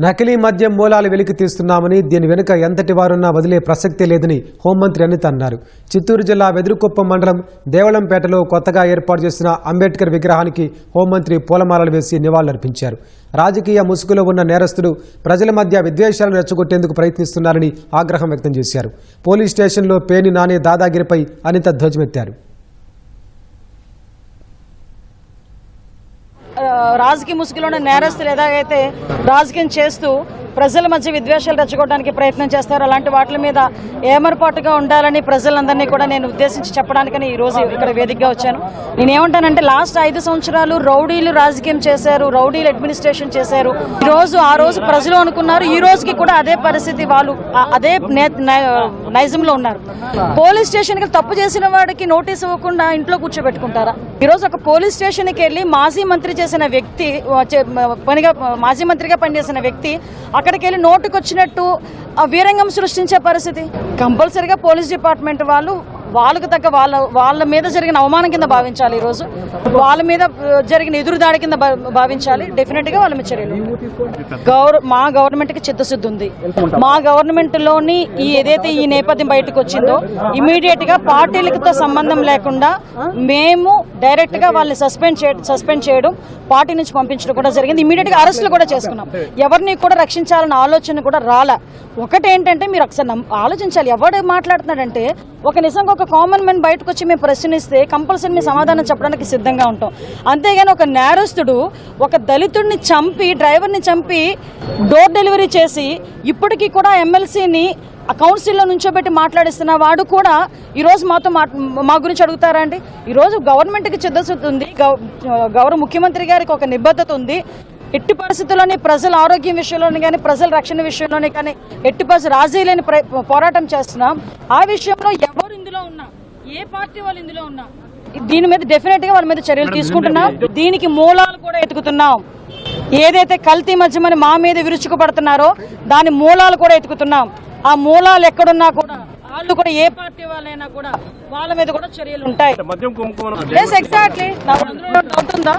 నకిలీ మద్యం మూలాలు వెలికి తీస్తున్నామని దీని వెనుక ఎంతటి వారున్నా వదిలే ప్రసక్తే లేదని హోంమంత్రి అనిత అన్నారు. చిత్తూరు జిల్లా వెదురుకుప్పం మండలం దేవళంపేటలో కొత్తగా ఏర్పాటు చేసిన అంబేద్కర్ విగ్రహానికి హోంమంత్రి పూలమాలలు వేసి నివాళులర్పించారు. రాజకీయ ముసుగులో ఉన్న నేరస్తుడు ప్రజల మధ్య విద్వేషాలను రెచ్చగొట్టేందుకు ప్రయత్నిస్తున్నారని ఆగ్రహం వ్యక్తం చేశారు. పోలీస్ స్టేషన్లో పేని నానే దాదాగిరిపై అనిత ధ్వజమెత్తారు. రాజకీయ ముసుగులో ఉన్న నేరస్తులు ఎలాగైతే రాజకీయం చేస్తూ ప్రజల మధ్య విద్వేషాలు రెచ్చగొట్టడానికి ప్రయత్నం చేస్తారు. అలాంటి వాటి మీద ఏమరపాటుగా ఉండాలని ప్రజలందరినీ కూడా నేను ఉద్దేశించి చెప్పడానికని ఈరోజు ఇక్కడ వేదికగా వచ్చాను. నేను ఏమంటానంటే లాస్ట్ ఐదు సంవత్సరాలు రౌడీలు రాజకీయం చేశారు రౌడీలు అడ్మినిస్ట్రేషన్ చేశారు. ఈ రోజు ఆ రోజు ప్రజలు అనుకున్నారు ఈ రోజుకి కూడా అదే పరిస్థితి వాళ్ళు అదే నైజంలో ఉన్నారు. పోలీస్ స్టేషన్కి తప్పు చేసిన వాడికి నోటీస్ ఇవ్వకుండా ఇంట్లో కూర్చోబెట్టుకుంటారా? ఈరోజు ఒక పోలీస్ స్టేషన్కి వెళ్ళి మాజీ మంత్రి చేసిన వ్యక్తి పనిగా మాజీ మంత్రిగా పనిచేసిన వ్యక్తి అక్కడికి వెళ్ళి నోటుకొచ్చినట్టు వీరంగం సృష్టించే పరిస్థితి. కంపల్సరిగా పోలీస్ డిపార్ట్మెంట్ వాళ్ళు వాళ్ళకు తగ్గ వాళ్ళ వాళ్ళ మీద జరిగిన అవమానం కింద భావించాలి ఈరోజు. వాళ్ళ మీద జరిగిన ఎదురుదాడి కింద భా- భావించాలి. డెఫినెట్గా వాళ్ళ మీద చర్యలు గౌర మా గవర్నమెంట్కి చిత్తశుద్ధి ఉంది. మా గవర్నమెంట్లోని ఈ ఏదైతే ఈ నేపథ్యం బయటకు వచ్చిందో ఇమీడియట్గా పార్టీలతో సంబంధం లేకుండా మేము డైరెక్ట్గా వాళ్ళని సస్పెండ్ చే సస్పెండ్ చేయడం పార్టీ నుంచి పంపించడం కూడా జరిగింది. ఇమీడియట్గా అరెస్టులు కూడా చేసుకున్నాం. ఎవరిని కూడా రక్షించాలన్న ఆలోచన కూడా రాలా. ఒకటేంటంటే మీరు ఒకసారి ఆలోచించాలి. ఎవడు మాట్లాడుతున్నాడంటే ఒక నిజంగా ఒక కామన్ మ్యాన్ బయటకు వచ్చి మేము ప్రశ్నిస్తే కంపల్సరీ మేము సమాధానం చెప్పడానికి సిద్ధంగా ఉంటాం. అంతేగాని ఒక నేరస్తుడు ఒక దళితుడిని చంపి డ్రైవర్ని చంపి డోర్ డెలివరీ చేసి ఇప్పటికీ కూడా ఎమ్మెల్సీని ఆ కౌన్సిల్లో నుంచోబెట్టి మాట్లాడిస్తున్న వాడు కూడా ఈరోజు మాతో మా గురించి అడుగుతారా అండి? ఈరోజు గవర్నమెంట్కి చిద్దశుద్ధి ఉంది. గౌరవ ముఖ్యమంత్రి గారికి ఒక నిబద్ధత ఉంది. ఎట్టి పరిస్థితుల్లోని ప్రజల ఆరోగ్యం విషయంలోని కానీ ప్రజల రక్షణ విషయంలోని కానీ ఎట్టి పరిస్థితి రాజీ లేని ప్ర- పోరాటం చేస్తున్నాం. ఆ విషయంలో ఎవరు ఇందులో ఉన్నా ఏ పార్టీ వాళ్ళు ఇందులో ఉన్నా దీని మీద డెఫినెట్గా వాళ్ళ మీద చర్యలు తీసుకుంటున్నాం. దీనికి మూలాలు కూడా ఎతుకుతున్నాం ఏదైతే కల్తీ మధ్యమని మా మీద విరుచుకుపడుతున్నారో దాని మూలాలు కూడా ఎతుకుతున్నాం ఆ మూలాలు ఎక్కడున్నా కూడా వాళ్ళు కూడా ఏ పార్టీ వాళ్ళైనా కూడా వాళ్ళ మీద కూడా చర్యలు ఉంటాయి. ఎగ్జాక్ట్లీ నాకు అందులో డౌట్ ఉందా?